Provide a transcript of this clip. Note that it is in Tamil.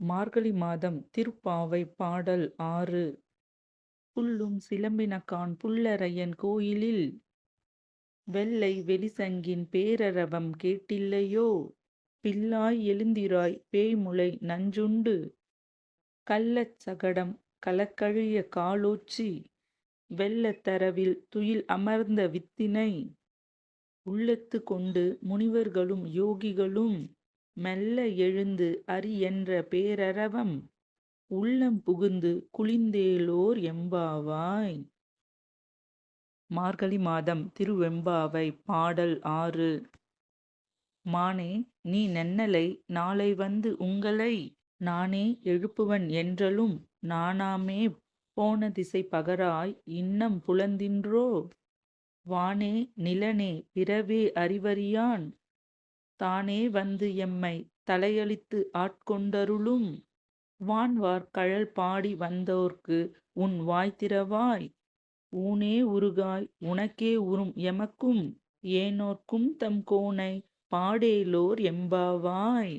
மார்கழி மாதம் திருப்பாவை பாடல் ஆறு. புல்லும் சிலம்பினக்கான் புல்லரையன் கோயிலில். வெள்ளை வெளிசங்கின் பேரரவம் கேட்டில்லையோ? பில்லாய் எழுந்திராய் பேய்முலை நஞ்சுண்டு. கள்ளச் சகடம் கலக்கழிய காலோச்சி. வெள்ளத்தரவில் துயில் அமர்ந்த வித்தினை. உள்ளத்து கொண்டு முனிவர்களும் யோகிகளும் மெல்ல எழுந்து அரி என்ற பேரரவம் உள்ளம் புகுந்து குளிந்தேலோர் எம்பாவாய். மார்கழி மாதம் திருவெம்பாவை பாடல் ஆறு. மானே நீ நென்னலை நாளை வந்து உங்களை நானே எழுப்புவன் என்றலும் நானாமே போன திசை பகராய் இன்னம் புலந்தின்றோ? வானே நிலனே பிறவே அறிவறியான் தானே வந்து எம்மை தலையளித்து ஆட்கொண்டருளும்? வான்வார் கழல் பாடி வந்தோர்க்கு உன் வாய் திறவாய்? ஊனே உருகாய் உனக்கே உறும் எமக்கும்? ஏனோர்க்கும் தம் கோனை பாடேலோர் எம்பாவாய்?